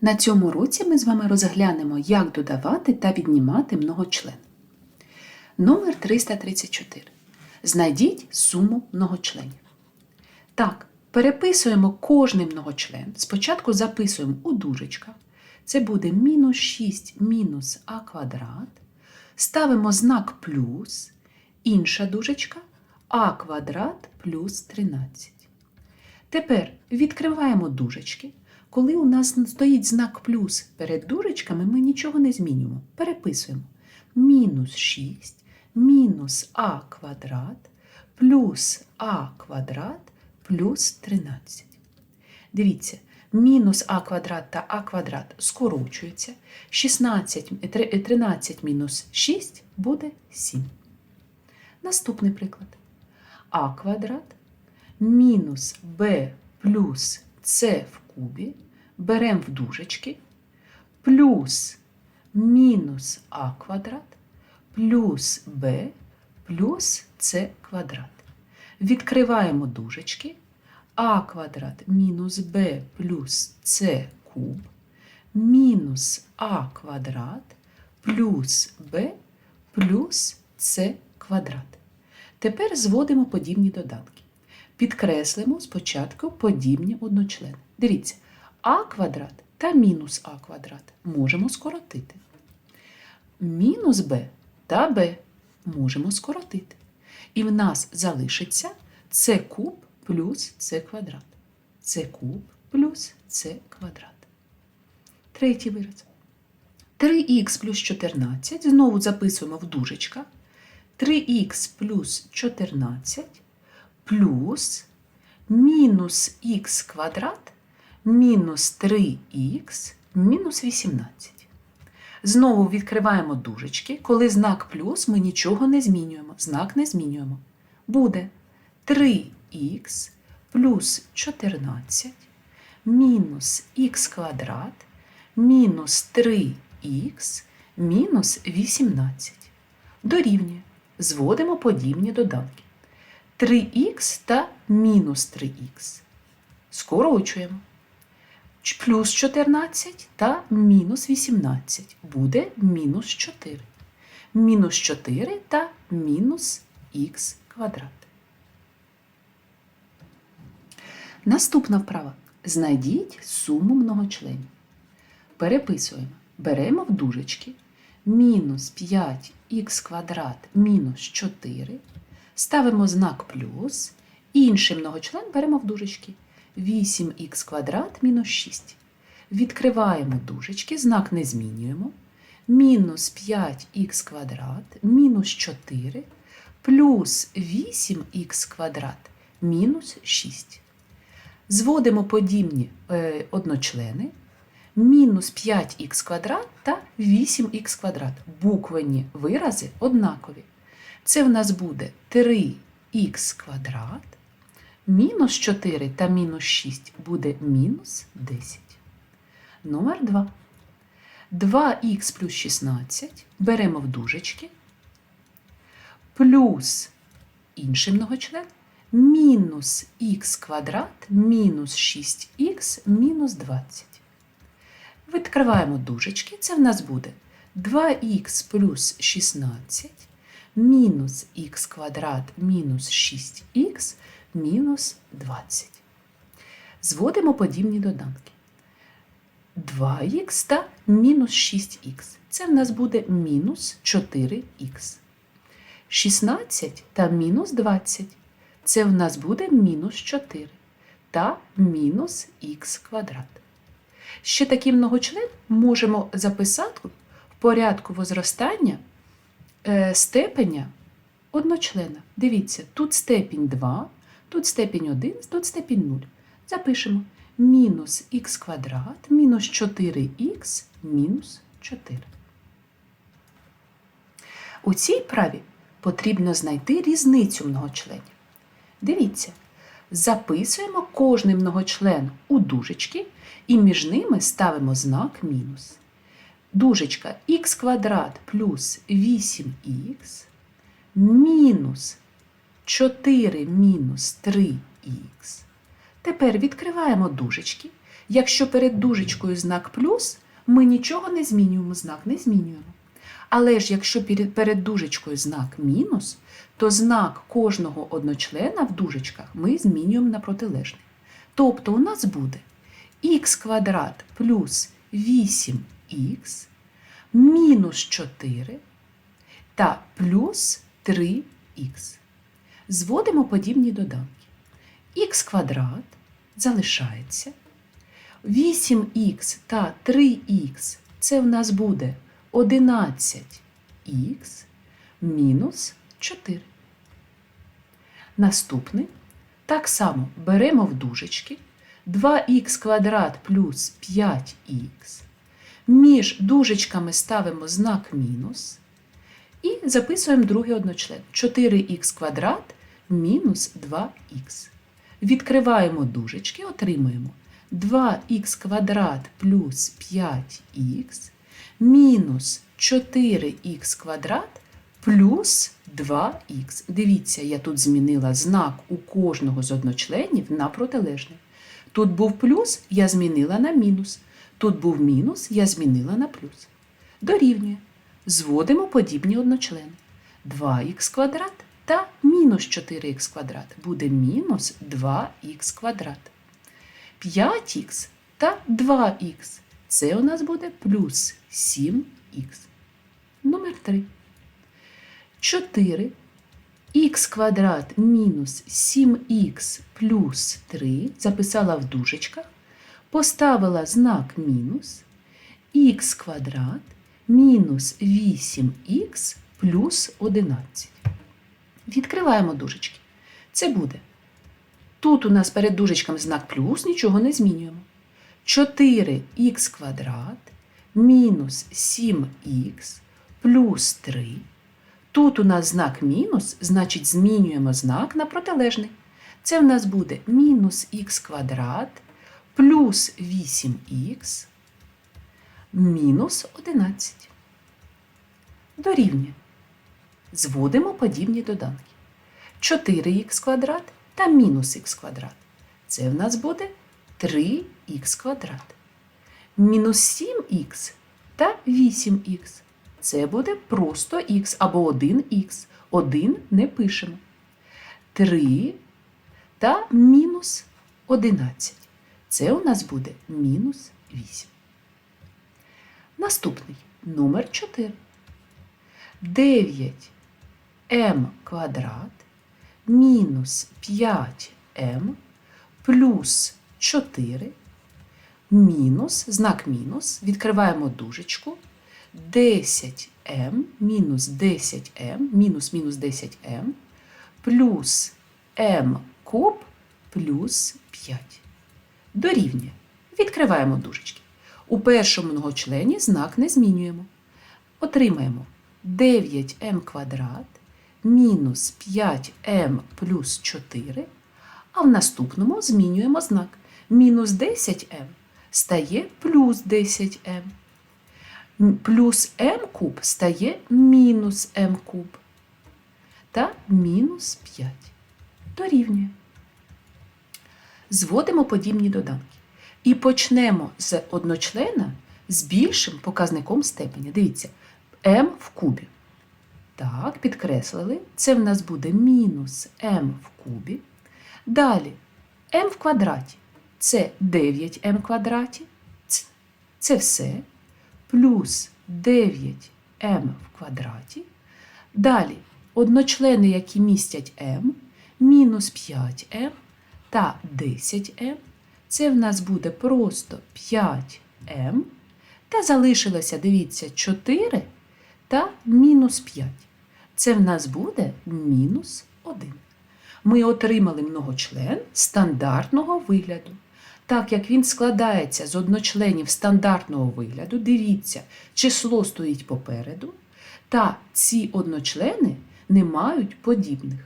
На цьому уроці ми з вами розглянемо, як додавати та віднімати многочлен. Номер 334. Знайдіть суму многочленів. Так, переписуємо кожний многочлен. Спочатку записуємо у дужечках. Це буде мінус 6 мінус а квадрат. Ставимо знак плюс. Інша дужечка а квадрат плюс 13. Тепер відкриваємо дужечки. Коли у нас стоїть знак плюс перед дужечками, ми нічого не змінюємо. Переписуємо. Мінус 6 мінус а квадрат плюс а квадрат плюс 13. Дивіться, мінус а квадрат та а квадрат скорочуються. 16, 13 мінус 6 буде 7. Наступний приклад. а квадрат мінус b плюс c в кубі беремо в дужечки, плюс мінус а квадрат плюс b плюс c квадрат. Відкриваємо дужечки. а квадрат мінус b плюс c куб мінус а квадрат плюс b плюс c квадрат. Тепер зводимо подібні додатки. Підкреслимо спочатку подібні одночлени. Дивіться, а квадрат та мінус а квадрат можемо скоротити. Мінус b та b можемо скоротити. І в нас залишиться c куб плюс c квадрат. c куб плюс c квадрат. Третій вираз. 3х плюс 14. Знову записуємо в дужечках. 3х плюс 14 плюс мінус х квадрат мінус 3х мінус 18. Знову відкриваємо дужечки. Коли знак плюс, ми нічого не змінюємо. Знак не змінюємо. Буде 3х плюс 14 мінус х квадрат мінус 3х мінус 18. Дорівнює. Зводимо подібні додатки. 3х та мінус 3х. Скорочуємо. Плюс 14 та мінус 18 буде мінус 4. Мінус 4 та мінус х квадрат. Наступна вправа. Знайдіть суму многочленів. Переписуємо. Беремо в дужечки мінус 5х квадрат мінус 4. Ставимо знак плюс. Інший многочлен беремо в дужечки 8х квадрат мінус 6. Відкриваємо дужечки, знак не змінюємо. Мінус 5х квадрат мінус 4 плюс 8х квадрат мінус 6. Зводимо подібні е, одночлени мінус 5х квадрат та 8х квадрат. Буквені вирази однакові. Це в нас буде 3х квадрат, мінус 4 та мінус 6 буде мінус 10. Номер 2. 2х плюс 16 беремо в дужечки, плюс інший многочлен мінус х квадрат мінус 6х мінус 20. Відкриваємо дужечки, це в нас буде 2х плюс 16 мінус х квадрат мінус 6х мінус 20. Зводимо подібні доданки. 2х та мінус 6х. Це в нас буде мінус 4х. 16 та мінус 20. Це в нас буде мінус 4 та мінус х квадрат. Ще такий многочлен можемо записати в порядку возростання степеня одночлена. Дивіться, тут степінь 2, тут степінь 1, тут степінь 0. Запишемо мінус х квадрат, мінус 4х, мінус 4. У цій праві потрібно знайти різницю многочленів. Дивіться, записуємо кожний многочлен у дужечки і між ними ставимо знак мінус. Дужечка х квадрат плюс 8х мінус 4 мінус 3х. Тепер відкриваємо дужечки Якщо перед дужечкою знак плюс, ми нічого не змінюємо, знак не змінюємо. Але ж якщо перед- дужечкою знак мінус, то знак кожного одночлена в дужечках ми змінюємо на протилежний. Тобто у нас буде х квадрат плюс 8х мінус 4 та плюс 3х. Зводимо подібні доданки. х квадрат залишається. 8х та 3х це в нас буде 11х мінус 4. Наступний. Так само беремо в дужечки 2х квадрат плюс 5х. Між дужечками ставимо знак мінус. І записуємо другий одночлен. 4х квадрат мінус 2х. Відкриваємо дужечки, отримуємо 2х квадрат плюс 5х мінус 4х квадрат плюс 2х. Дивіться, я тут змінила знак у кожного з одночленів на протилежний. Тут був плюс, я змінила на мінус. Тут був мінус, я змінила на плюс. Дорівнює. Зводимо подібні одночлени. 2х квадрат та мінус 4х квадрат буде мінус 2х квадрат. 5х та 2х. Це у нас буде плюс 7х. Номер 3. 4 х квадрат мінус 7х плюс 3 записала в дужечках, поставила знак мінус, х квадрат мінус 8х плюс 11. Відкриваємо дужечки. Це буде. Тут у нас перед дужечками знак плюс, нічого не змінюємо. 4х квадрат мінус 7х плюс 3. Тут у нас знак мінус, значить змінюємо знак на протилежний. Це в нас буде мінус х квадрат плюс 8х мінус 11. Дорівнює. Зводимо подібні доданки. 4х квадрат та мінус х квадрат. Це в нас буде 3х квадрат. Мінус 7х та 8х. Це буде просто х або 1х. 1 не пишемо. 3 та мінус 11. Це у нас буде мінус 8. Наступний номер 4. 9m квадрат мінус 5m плюс 4 мінус, знак мінус, відкриваємо дужечку. 10m мінус 10m мінус мінус 10m плюс m куб плюс 5. Дорівнює. Відкриваємо дужечки. У першому многочлені знак не змінюємо. Отримаємо 9m квадрат мінус 5m плюс 4, а в наступному змінюємо знак. Мінус 10m стає плюс 10m. М- Плюс m куб стає мінус m куб. Та мінус 5. Дорівнює. Зводимо подібні доданки. І почнемо з одночлена з більшим показником степеня. Дивіться, m в кубі. Так, підкреслили. Це в нас буде мінус m в кубі. Далі m в квадраті. Це 9m квадраті. Це все. Плюс 9m в квадраті. Далі одночлени, які містять m, мінус 5m та 10m. Це в нас буде просто 5m. Та залишилося, дивіться, 4 та мінус 5. Це в нас буде мінус 1. Ми отримали многочлен стандартного вигляду. Так як він складається з одночленів стандартного вигляду, дивіться, число стоїть попереду, та ці одночлени не мають подібних.